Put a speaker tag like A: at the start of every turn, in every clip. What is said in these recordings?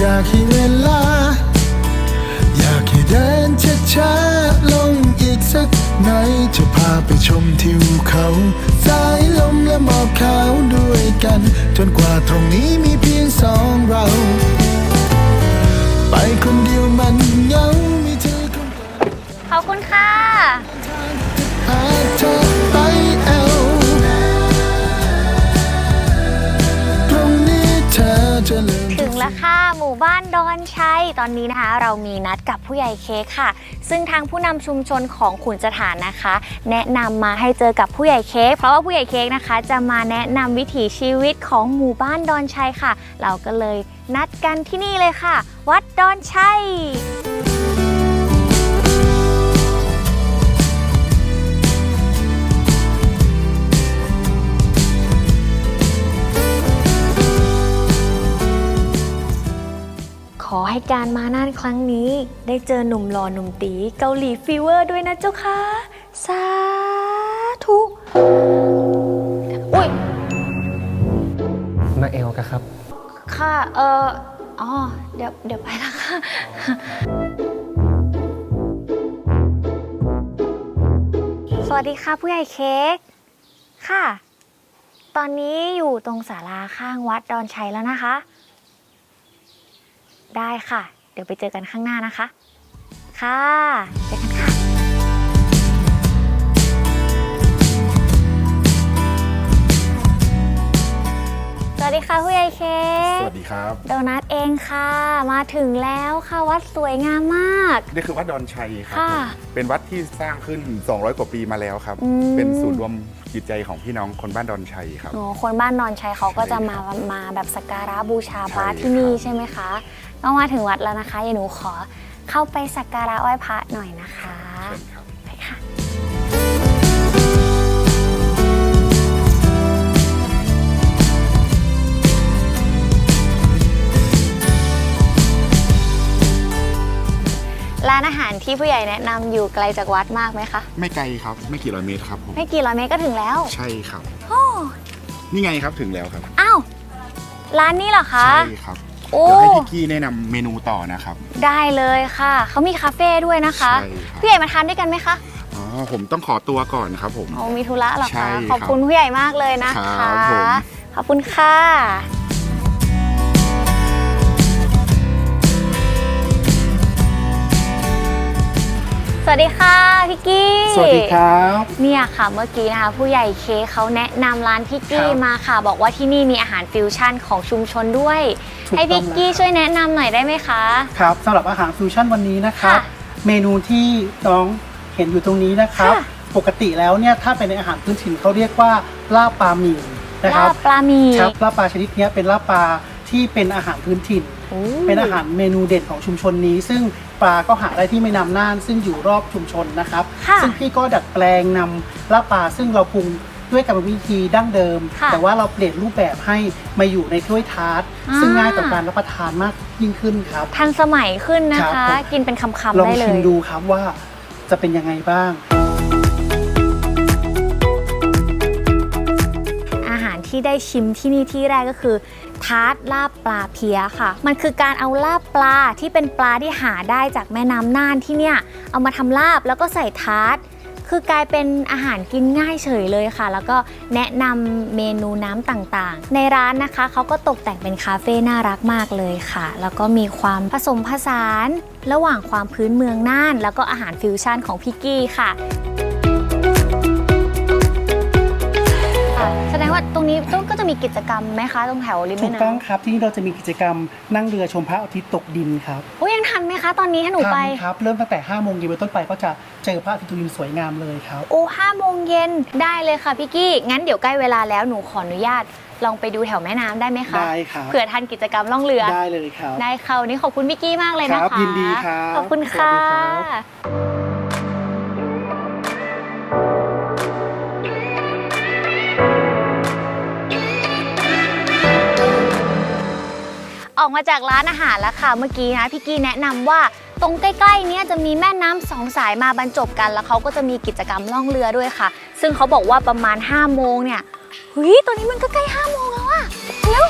A: อยากให้เวลา อยากให้เดินช้าๆลงอีกสักหน่อยจะพาไปชมทิวเขาสายลมและหมอกขาวด้วยกัน จนกว่าตรงนี้มีเพียงสองเรา ไปคนเดียวมันเหงามีเธอคนเดียว
B: ขอบคุณค่ะ
A: มู่
B: บ้านดอนชัยตอนนี้นะคะ เรามีนัดกับผู้ใหญ่เค้กค่ะ ซึ่งทางผู้นำชุมชนของขุนสถานนะคะ แนะนำมาให้เจอกับผู้ใหญ่เค้กเพราะว่าผู้ใหญ่เค้กนะคะ จะมาแนะนำวิถีชีวิตของหมู่บ้านดอนชัยค่ะ เราก็เลยนัดกันที่นี่เลยค่ะ วัดดอนชัย ให้การมาน่านครั้งนี้ ได้เจอหนุ่มหล่อหนุ่มตีเกาหลีฟีเวอร์ด้วยนะเจ้าค่ะ สาธุอุ้ย
C: มาเอลกันครับ
B: ค่ะเอออ๋อ เดี๋ยวเดี๋ยวไปแล้วค่ะ สวัสดีค่ะผู้ใหญ่เค้ก ค่ะ ตอนนี้อยู่ตรงศาลาข้างวัดดอนชัยแล้วนะคะ ได้ค่ะ เดี๋ยวไปเจอกันข้างหน้านะคะ ค่ะ เจอกันค่ะสวัสดีค่ะผู้ใหญ่เค้ก
D: สวัสดีครับ
B: โดนัทเองค่ะ มาถึงแล้วค่ะวัดสวยงามมาก
D: นี่คือวัดดอนชัยครับ
B: ค่ะ
D: ผมเป็นวัดที่สร้างขึ้น 200 กว่าปีมาแล้วครับ
B: อืม
D: เป็นศูนย์รวมจิตใจของพี่น้องคนบ้านดอนชัยครับ
B: โอ้คนบ้านนอนชัยเขาก็จะมา
D: ใช่ครับ
B: มาแบบสักการะบูชาพระ
D: ใช่
B: ที่นี่
D: ครับ
B: ใช่ไหมคะ ต้องมาถึงวัดแล้วนะคะอย่าหนูขอเข้าไปสักการะไหว้พระหน่อยนะคะ
D: เชิญครับ
B: ไปค่ะ ร้านอาหารที่ผู้ใหญ่แนะนำอยู่ไกลจากวัดมากไหมคะ
D: ไม่ไกลครับ ไม่กี่ร้อยเมตรครับผม
B: ไม่กี่ร้อยเมตรก็ถึงแล้ว
D: ใช่ครับ
B: โอ้
D: นี่ไงครับถึงแล้วครับ
B: อ้าวร้านนี้เหรอคะ
D: ใช่ครับ
B: โอ้
D: เดี๋ยวให้พี่กี้แนะนำเมนูต่อนะครับ
B: ได้เลยค่ะ เขามีคาเฟ่ด้วยนะคะ
D: ใช่ครับ
B: พี่ใหญ่มาทานด้วยกันไหมคะ
D: อ๋อผมต้องขอตัวก่อนครับผม
B: โอ้มีธุระเหรอ
D: ใช่
B: คะ
D: ครับ
B: ขอบคุณผู้ใหญ่มากเลยนะ
D: ครั
B: คะ
D: บผม
B: ขอบคุณค่ะ วัสดีค่ะพี่กี้
E: สวัสดีครับ
B: เนี่ยค่ะเมื่อกี้นะคะผู้ใหญ่เคกเขาแนะนำร้านพี่กี้
E: ครับ
B: มาค่ะ บอกว่าที่นี่มีอาหารฟิวชั่นของชุมชนด้วย
E: ถูก
B: ให้พี่
E: ต้องนะ
B: กี้ช่วยแนะนำหน่อยได้ไหมคะ
E: ครับสำหรับอาหารฟิวชั่นวันนี้นะครับ
B: ค่ะ
E: เมนูที่น้องเห็นอยู่ตรงนี้นะครับ
B: ค่ะ
E: ปกติแล้วเนี่ยถ้าเป็นในอาหารพื้นถิ่นเขาเรียกว่าลาบปลาหมี่นะค
B: ลา
E: รับบ
B: ปลาหมี่
E: ครับลาบปลาชนิดเนี้ยเป็นลาบปลา ที่เป็นอาหารพื้นถิ่น
B: โอ้
E: เป็นอาหารเมนูเด่นของชุมชนนี้ ซึ่งปลาก็หาได้ที่แม่น้ำน่านซึ่งอยู่รอบชุมชนนะครับ
B: ค่ะ
E: ซึ่งพี่ก็ดัดแปลงนำลาบปลาซึ่งเราปรุงด้วยกรรมวิธีดั้งเดิม
B: ค่ะ
E: แต่ว่าเราเปลี่ยนรูปแบบให้มาอยู่ในถ้วยทาร์ต
B: อ่า
E: ซึ่งง่ายต่อการรับประทานมากยิ่งขึ้นครับ
B: ทันสมัยขึ้นนะ
E: ครั
B: คะ
E: บผม
B: กินเป็นคำ
E: ล
B: ๆ
E: อง
B: ได้เล
E: ชิม
B: ย
E: ดูครับว่าจะเป็นยังไงบ้าง
B: อาหารที่ได้ชิมที่นี่ที่แรกก็คือ ทาร์ตลาบปลาเพียค่ะ มันคือการเอาลาบปลาที่เป็นปลาที่หาได้จากแม่น้ำน่านที่เนี่ย เอามาทำลาบแล้วก็ใส่ทาร์ตคือกลายเป็นอาหารกินง่ายเฉยเลยค่ะ แล้วก็แนะนำเมนูน้ำต่างๆ ในร้านนะคะเขาก็ตกแต่งเป็นคาเฟ่น่ารักมากเลยค่ะ แล้วก็มีความผสมผสาน ระหว่างความพื้นเมืองน่าน แล้วก็อาหารฟิวชั่นของพี่กี้ค่ะ ค่ะแสดงว่าตรงนี้ต้องก็จะมีกิจกรรมไหมคะตรงแถวริม
E: ถู
B: แม่
E: ก
B: น้ำ
E: ต้องครับที่นี่เราจะมีกิจกรรมนั่งเรือชมพระอาทิตย์ตกดินครับ
B: โอ้ยยังทันไหมคะ ตอนนี้ถ้าหนูไป
E: ทำครับเริ่มตั้งแต่5โมงเย็นเป็นต้นไปก็จะเจอพระอาทิตย์ตกดินสวยงามเลยครับ
B: โอ้ห้าโมงเย็นได้เลยค่ะพี่กี้ งั้นเดี๋ยวใกล้เวลาแล้วหนูขออนุญาต ลองไปดูแถวแม่น้ำได้ไหมคะ
E: ได้ครับ
B: เผื่อทันกิจกรรมล่องเรือ
E: ได้เลยครับ
B: ได้ค่ะวันนี้ขอบคุณพี่กี้มากเลยนะ
E: ครั
B: คะ
E: บยินดีครับ
B: ขอบคุณค่ะ
E: สวัสดีครับ
B: ออกมาจากร้านอาหารแล้วค่ะเมื่อกี้นะพี่กี้แนะนำว่าตรงใกล้ๆเนี้ยจะมีแม่น้ำสองสายมาบรรจบกัน แล้วเขาก็จะมีกิจกรรมล่องเรือด้วยค่ะ ซึ่งเขาบอกว่าประมาณ5โมงเนี่ยหุ้ยตอนนี้มันก็ใกล้5โมงแล้วอะเร็ว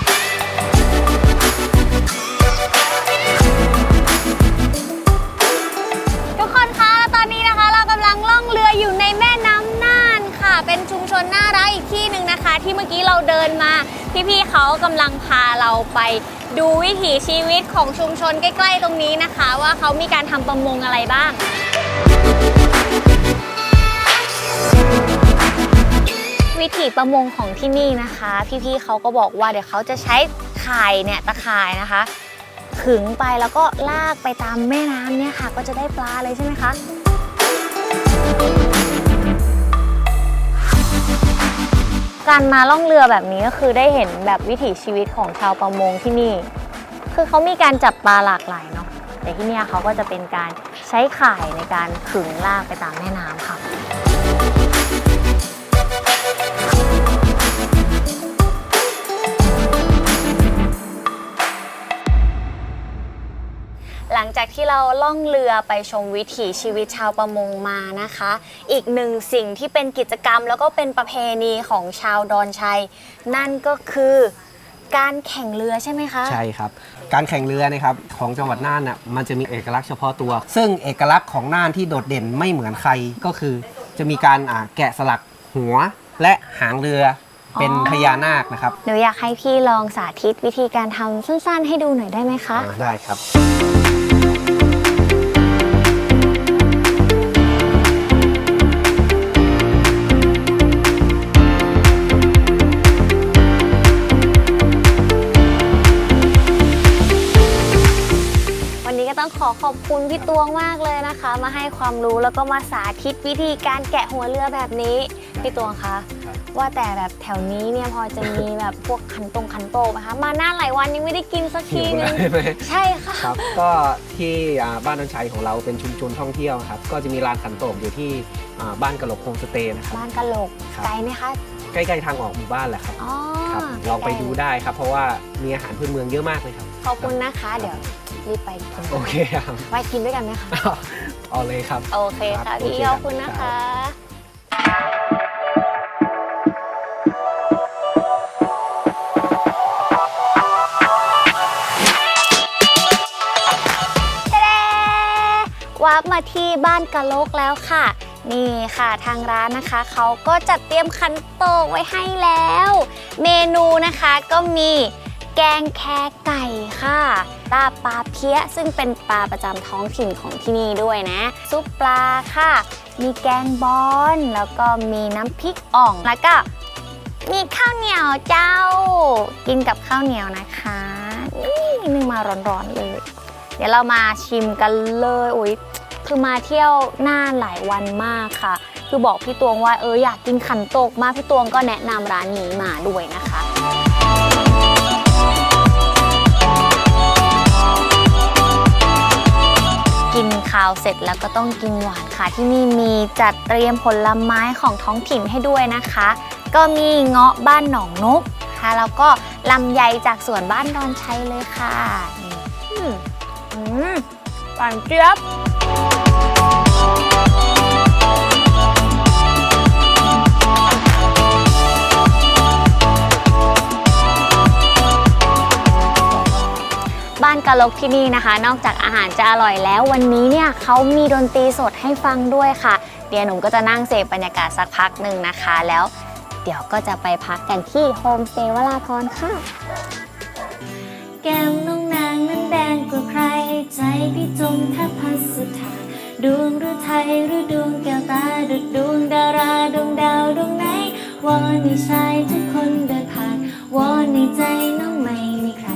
B: ทุกคนคะตอนนี้นะคะ เรากำลังล่องเรืออยู่ในแม่น้ำน่านค่ะ เป็นชุมชนน่ารักอีกที่หนึ่งนะคะ ที่เมื่อกี้เราเดินมา พี่ๆเขากำลังพาเราไป ดูวิถีชีวิตของชุมชนใกล้ ๆ ตรงนี้นะคะ ว่าเขามีการทำประมงอะไรบ้าง วิถีประมงของที่นี่นะคะ พี่ๆเขาก็บอกว่าเดี๋ยวเขาจะใช้ข่ายเนี่ยตะข่ายนะคะ ขึงไปแล้วก็ลากไปตามแม่น้ำเนี่ยค่ะ ก็จะได้ปลาเลยใช่ไหมคะ การมาล่องเรือแบบนี้ก็คือได้เห็นแบบวิถีชีวิตของชาวประมงที่นี่ คือเขามีการจับปลาหลากหลายเนาะแต่ที่นี่เขาก็จะเป็นการใช้ข่ายในการขึงลากไปตามแม่น้ำค่ะ ลังจากที่เราล่องเรือไปชมวิถีชีวิตชาวประมงมานะคะ อีกหนึ่งสิ่งที่เป็นกิจกรรมแล้วก็เป็นประเพณีของชาวดอนชัย นั่นก็คือการแข่งเรือใช่ไหมคะ
C: ใช่ครับ การแข่งเรือนะครับของจังหวัดน่านน่ะมันจะมีเอกลักษณ์เฉพาะตัว ซึ่งเอกลักษณ์ของน่านที่โดดเด่นไม่เหมือนใครก็คือ จะมีการอ่าแกะสลักหัวและหางเรือ เป็น
B: อ๋อ
C: พญานาคนะครับ
B: หนูอยากให้พี่ลองสาธิตวิธีการทำสั้นๆ ให้ดูหน่อยได้ไหมคะ
C: อ่าได้ครับ
B: วันนี้ก็ต้องขอขอบคุณพี่ตวงมากเลยนะคะ มาให้ความรู้แล้วก็มาสาธิตวิธีการแกะหัวเรือแบบนี้ พี่ตวงคะ
C: ครับ
B: ว่าแต่แบบแถวนี้เนี่ยพอจะมีแบบพวกขันตรงขันโตกไหมคะ มาหน้าหลายวันยังไม่ได้กินสักทีนึง
C: หิวเลย
B: ใช่ค่ะ
C: ครับ ก็ที่อ่าบ้านดอนชัยของเราเป็นชุมชนท่องเที่ยวครับ ก็จะมีลานขันโตกอยู่ที่อ่าบ้านกะโหลกโฮมสเตย์นะครับ
B: บ้านกะโหลก
C: ครับ
B: ไกลไหมคะ
C: ใกล้ๆทางออกหมู่บ้านแหละครับ
B: อ๋อ
C: ครับลองไปดูได้ครับ เพราะว่ามีอาหารพื้นเมืองเยอะมากเลยครับ
B: ขอบคุณนะคะ เดี๋ยวรีบไปกิน
C: โอเคครับ
B: ไปกินด้วยกันไหมคะ
C: เอาเลยครับ
B: โอเค
C: ครั
B: ค่ะ
C: บ
B: พี่
C: โอเค
B: ข
C: ครั
B: อบบคุณนะคะ ร์ปมาที่บ้านกะโลกแล้วค่ะ นี่ค่ะทางร้านนะคะเขาก็จัดเตรียมคันโตกไว้ให้แล้ว เมนูนะคะก็มีแกงแคไก่ค่ะลาบปลาเพี้ยซึ่งเป็นปลาประจำท้องถิ่นของที่นี่ด้วยนะ ซุปปลาค่ะ มีแกงบอนแล้วก็มีน้ำพริกอ่องแล้วก็มีข้าวเหนียวเจ้า กินกับข้าวเหนียวนะคะนี่นึ่งมาร้อนๆเลย เดี๋ยวเรามาชิมกันเลยอุ๊ย คือมาเที่ยวน่านหลายวันมากค่ะ คือบอกพี่ตวงว่าเอออยากกินขันโตกมากพี่ตวงก็แนะนำร้านนี้มาด้วยนะคะกินข้าวเสร็จแล้วก็ต้องกินหวานค่ะ ที่นี่มีจัดเตรียมผลไม้ของท้องถิ่นให้ด้วยนะคะ ก็มีเงาะบ้านหนองนกค่ะ แล้วก็ลำไยจากสวนบ้านดอนชัยเลยค่ะนี่อืมอืม หวานเจี๊ยบบ้านกะลกที่นี่นะคะ นอกจากอาหารจะอร่อยแล้ว วันนี้เนี่ยเขามีดนตรีสดให้ฟังด้วยค่ะ เดี๋ยวหนุ่มก็จะนั่งเสพบรรยากาศสักพักหนึ่งนะคะ แล้วเดี๋ยวก็จะไปพักกันที่โฮมสเตย์วราพรค่ะ
F: แก้มน้องนางนั้นแดงกว่าใคร ใจพี่จงทัพัสถาดวงหรือไทยหรือดวงแก้วตาดุดดวงดาราดวงดาวดวงไหนวอนให้ชายทุกคนเดินผ่านวอนในใจน้องไม่มีใคร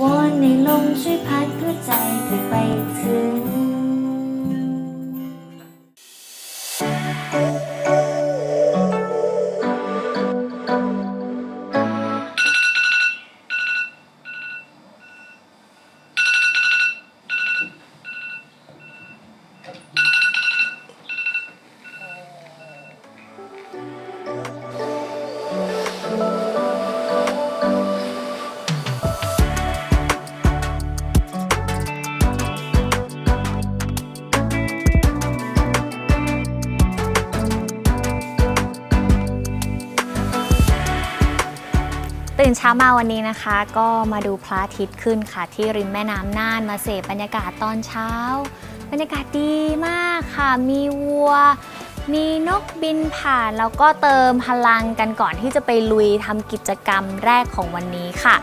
F: วอนในลมช่วยพัดหัวใจเธอไปถึง
B: ตื่นเช้ามาวันนี้นะคะ ก็มาดูพระอาทิตย์ขึ้นค่ะ ที่ริมแม่น้ำน่านมาเสพบรรยากาศตอนเช้า บรรยากาศดีมากค่ะ มีวัว มีนกบินผ่านแล้วก็เติมพลังกันก่อนที่จะไปลุยทำกิจกรรมแรกของวันนี้ค่ะ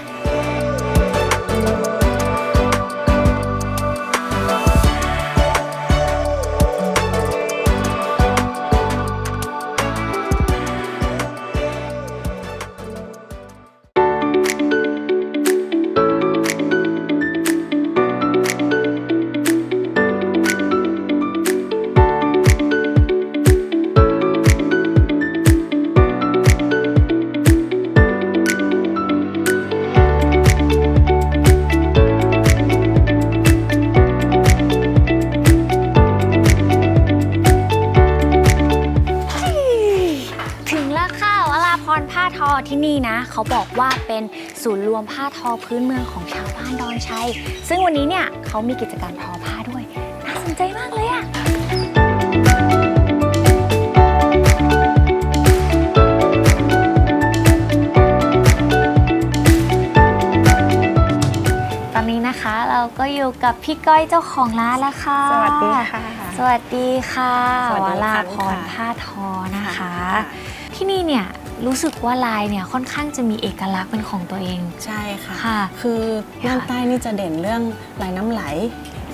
B: ราพรผ้าทอที่นี่นะ เขาบอกว่าเป็นศูนย์รวมผ้าทอพื้นเมืองของชาวบ้านดอนชัย ซึ่งวันนี้เนี่ยเขามีกิจกรรมทอผ้าด้วยน่าสนใจมากเลยอะตอนนี้นะคะเราก็อยู่กับพี่ก้อยเจ้าของร้านแล้วค่ะ
G: สวัสดีค่ะ
B: สวัสดีค่ะ
G: สวัสดี
B: วรา
G: ค่ะ
B: พรผ้าทอนะคะ
G: ค่ะ
B: ที่นี่เนี่ย รู้สึกว่าลายเนี่ยค่อนข้างจะมีเอกลักษณ์เป็นของตัวเอง
G: ใช่ค่ะ
B: ค่ะ
G: คือเรื่องใต้นี่จะเด่นเรื่องลายน้ำไหล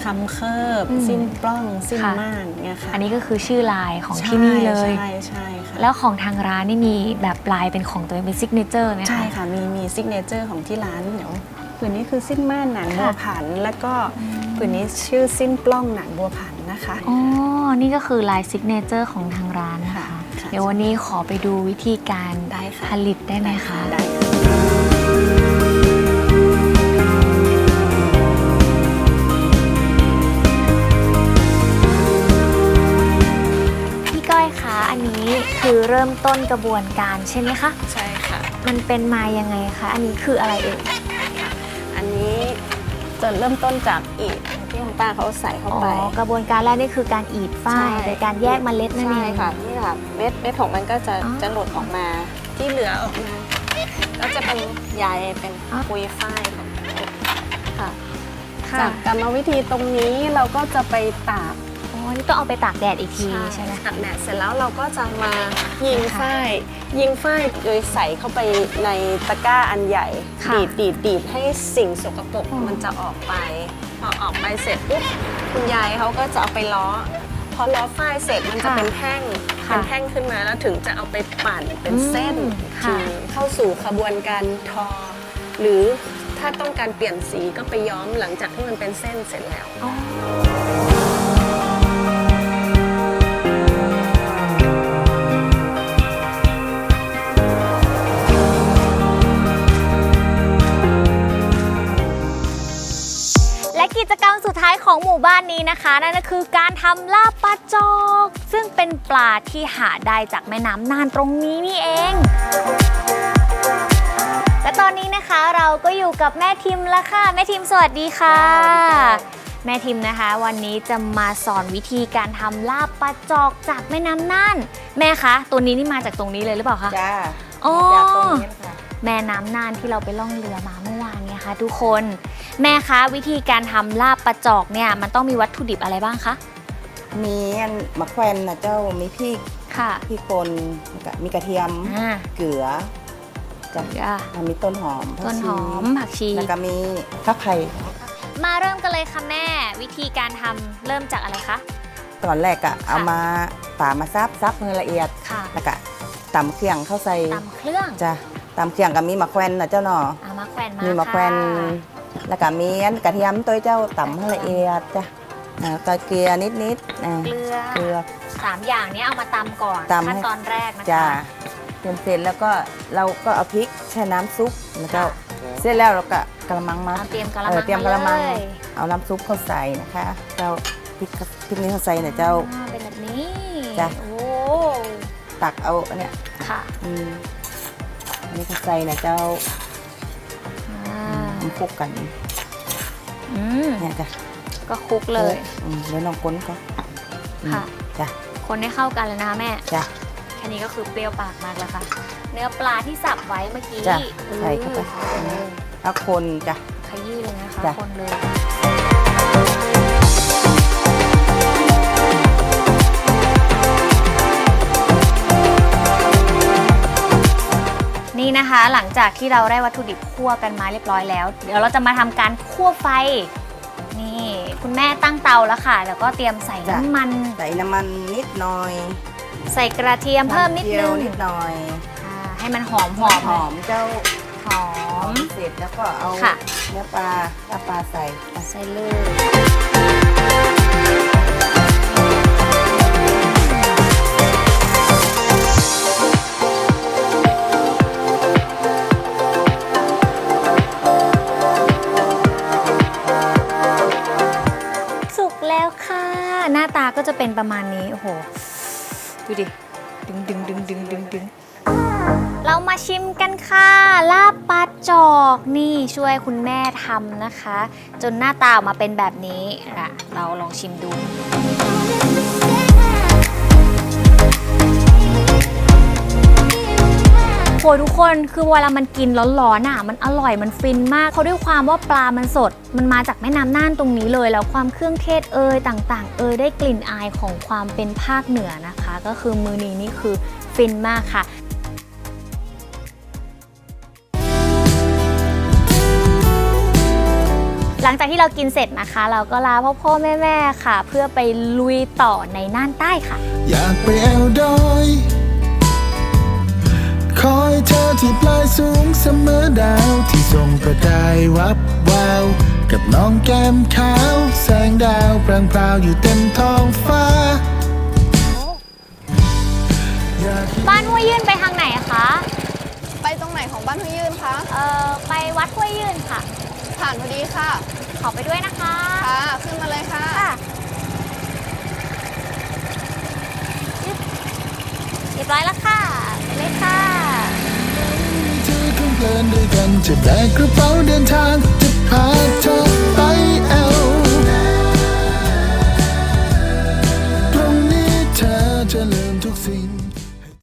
G: คำเคิบ
B: อืม
G: สิ้นปล้อง สิ้น
B: ค่ะ
G: ม่านเนี่ยค่ะ
B: อันนี้ก็คือชื่อลายของที่นี่เลย
G: ใช่ใช่ค่ะ
B: แล้วของทางร้านนี่มีแบบลายเป็นของตัวเองเป็นซิกเนเจอร์ไหมคะ
G: ใช่ค่ะ มีมีซิกเนเจอร์ของที่ร้านเดี๋ยวผืนนี้คือสิ้นม่านหนัง
B: ค่ะ
G: บัวผัน แล้วก็ผืนนี้ชื่อสิ้นปล้องหนังบัวผันนะคะ
B: อ๋อ นี่ก็คือลายซิกเนเจอร์ของทางร้านนะคะ
G: ค่ะค่ะ
B: เดี๋ยววันนี้ขอไปดูวิธีการ
G: ได้ค่ะ
B: ผลิตได้ไหมคะ
G: ได้
B: พี่ก้อยคะอันนี้คือเริ่มต้นกระบวนการใช่ไหมคะ
G: ใช่ค่ะ
B: มันเป็นมายังไงคะ อันนี้คืออะไรเอ่ย
G: อันนี้จะเริ่มต้นจากอีกที่คุณ ป้าเขาใส่เข้า
B: อ๋อ
G: ไป
B: กระบวนการแรกนี่คือการอีดฝ้าย
G: ใช่
B: โดยการแยกเมล็ดนั่นเอง
G: ใช่ค่ะนี่ค่ะเม็ดเม็ดของมันก็จะ
B: อ๋อ
G: จะหลุดออกมาที่เหลือออกมาก็จะเป็นใยเป็น
B: อ๋อ
G: ปุยฝ้ายของมันค่ะ
B: ค่ะ
G: จากกรรมวิธีตรงนี้เราก็จะไปตาก
B: อ๋อนี่ต้องเอาไปตากแดดอีกทีใช่ไหม
G: ตากแดดเสร็จแล้วเราก็จะมายิง
B: ค่ะ
G: ฝ้ายยิงฝ้ายโดยใส่เข้าไปในตะกร้าอันใหญ่
B: ค่ะ
G: ดีดดีดดีดให้สิ่งสกปรก
B: อ๋อ
G: มันจะออกไป พอออกไปเสร็จปุ๊บคุณยายเขาก็จะเอาไปล้อ พอล้อฝ้ายเสร็จมันจะเป็นแท่ง
B: ค่ะ
G: เป็นแท่งขึ้นมาแล้วถึงจะเอาไปปั่นเป็นเส้น
B: อืม
G: อีก
B: ค่ะ
G: ทีเข้าสู่ขบวนการทอ หรือถ้าต้องการเปลี่ยนสีก็ไปย้อมหลังจากที่มันเป็นเส้นเสร็จแล้ว
B: อ๋อ บ้านนี้นะคะ นั่นก็คือการทำลาบปลาจอก ซึ่งเป็นปลาที่หาได้จากแม่น้ำน่านตรงนี้นี่เอง และตอนนี้นะคะเราก็อยู่กับแม่ทิมแล้วค่ะ แม่ทิมสวัสดีค่ะ แม่ทิมนะคะ วันนี้จะมาสอนวิธีการทำลาบปลาจอกจากแม่น้ำน่าน แม่คะตัวนี้นี่มาจากตรงนี้เลยหรือเปล่าคะ
H: จ้า
B: อ๋อ
H: จากตรงนี้ค่ะ
B: แม่น้ำน่านที่เราไปล่องเรือมาเมื่อวานเนี่ยค่ะทุกคน แม่คะวิธีการทำลาบปลาจอกเนี่ยมันต้องมีวัตถุดิบอะไรบ้างคะ
H: มีอันมะแขวนนะเจ้ามีพริก
B: ค่ะ
H: พริกป่นแล้วก็มีกระเทียม
B: อ่า
H: เกลือจ้ะ
B: เกลือ
H: แล้วมีต้นหอมผัก
B: ต้นหอม
H: ชี
B: ผักชี
H: แล้วก็มีฟักไข่
B: มาเริ่มกันเลยค่ะแม่ วิธีการทำเริ่มจากอะไรคะ
H: ตอนแรกอะเอามาป่ามาซับซับให้ละเอียด
B: ค่ะ
H: แล้วก็ตำเครื่องเข้าใส่
B: ตำเครื่อง
H: จ้ะตำเครื่องก็มีมะแขวนนะเจ้าเนาะ
B: เอามาแขวนมา
H: มีมะแขวน
B: ค่ะ
H: แล้วก็มีอันกระเทียมตัวเจ้าตำให้ละเอียดจ้ะอ่าก็เกลือนิดนิดๆอ่า
B: เกลือ
H: เกลือ
B: สามอย่างนี้เอามาตำก่อน
H: ตำให้
B: ขั้นตอนแรกนะ
H: จ้า
B: คะ
H: เสร็จเสร็จแล้วก็เราก็เอาพริกแช่น้ำซุปแล้วก็
B: ค่ะ
H: เสร็จแล้วเราก็กระมังมา
B: เอาเตรียมกะละ
H: เอ
B: มั
H: องเตรียมกระมังา
B: เลย
H: เอาน้ำซุปเข้าใส่นะคะ เจ้าพริกพริกนี้เข้าใส่เนี่ยเจ้า
B: อ่าเป็นแบบนี้
H: จ้ะ
B: โอ้
H: ตักเอาอันเนี้ย
B: ค่ะ
H: อืมอันนี้เข้าใส่เนี่ยเจ้า
B: อ่า
H: มัน คลุกกัน
B: อืม
H: เนี่ยจ้ะ
B: ก็คลุกเลย
H: อืมแล้วนองก้นก็อืม
B: ค่ะ
H: จ้ะ
B: คนให้เข้ากันแล้วนะคะแม่
H: จ้ะ
B: แค่นี้ก็คือเปรี้ยวปากมากแล้วค่ะ เนื้อปลาที่สับไว้เมื่อกี้
H: ใส่เข้าไปแล้วคนจ้ะ
B: ขยี้เลยนะคะคนเลย นี้นะคะ หลังจากที่เราได้วัตถุดิบคั่วกันมาเรียบร้อยแล้ว เดี๋ยวเราจะมาทำการคั่วไฟ นี่คุณแม่ตั้งเตาแล้วค่ะ แล้วก็เตรียมใส่น้ำมัน
H: ใส่น้ำมันนิดหน่อย
B: ใส่กระเทียมเพิ่มนิด
H: จี
B: นึ
H: ยว
B: ง
H: นิดหน่อย
B: อ่าให้มันหอมหอม
H: หอมเจ้า
B: หอ
H: หอ
B: ม
H: มเสร็จแล้วก็เอา
B: ค่ะ
H: เนื้อปลาเนื้อปลาใส่
B: ใส่เลย หน้าตาก็จะเป็นประมาณนี้ โอ้โห ดูดิ ดึงดึงดึงดึงดึงดึงเรามาชิมกันค่ะ ลาบปลาจอกนี่ช่วยคุณแม่ทำนะคะ จนหน้าตาออกมาเป็นแบบนี้อะเราลองชิมดู หทุกคนคือเวลามันกินร้อนๆอะ มันอร่อยมันฟินมากเขาะด้วยความว่าปลามันสด มันมาจากแม่น้ำน่านตรงนี้เลย แล้วความเครื่องเทศเอยต่างๆ เอยได้กลิ่นอายของความเป็นภาคเหนือนะคะ ก็คือมือนี้นี่คือฟินมากค่ะหลังจากที่เรากินเสร็จนะคะ เราก็ลาพ่อพ่อแม่แม่ค่ะ เพื่อไปลุยต่อในน่านใต้ค่ะ
A: อยากไปแอวดอย อยเธอที่ปลายสูงเสมอดาวที่ส่งประกายวับวาว กับน้องแก้มขาว แสงดาวพรางพราวอยู่เต็มท้องฟ้าอยาก
B: บ้านห้วยยื่นไปทางไหนคะ
G: ไปตรงไหนของบ้านห้วยยืนคะ
B: เอ่อ ไปวัดห้วยยื่นค่ะ
G: ผ่านพอดีค่ะ
B: ขอไปด้วยนะคะ
G: ค่ะ ขึ้นมาเลยค่ะ
B: ค่ะยึบเรียบร้อยแล้วค่ะไปเลยค่ะ
A: เธอคง เพลินด้วยกันจะแบกกระเป๋าเดินทางจะพาเธอ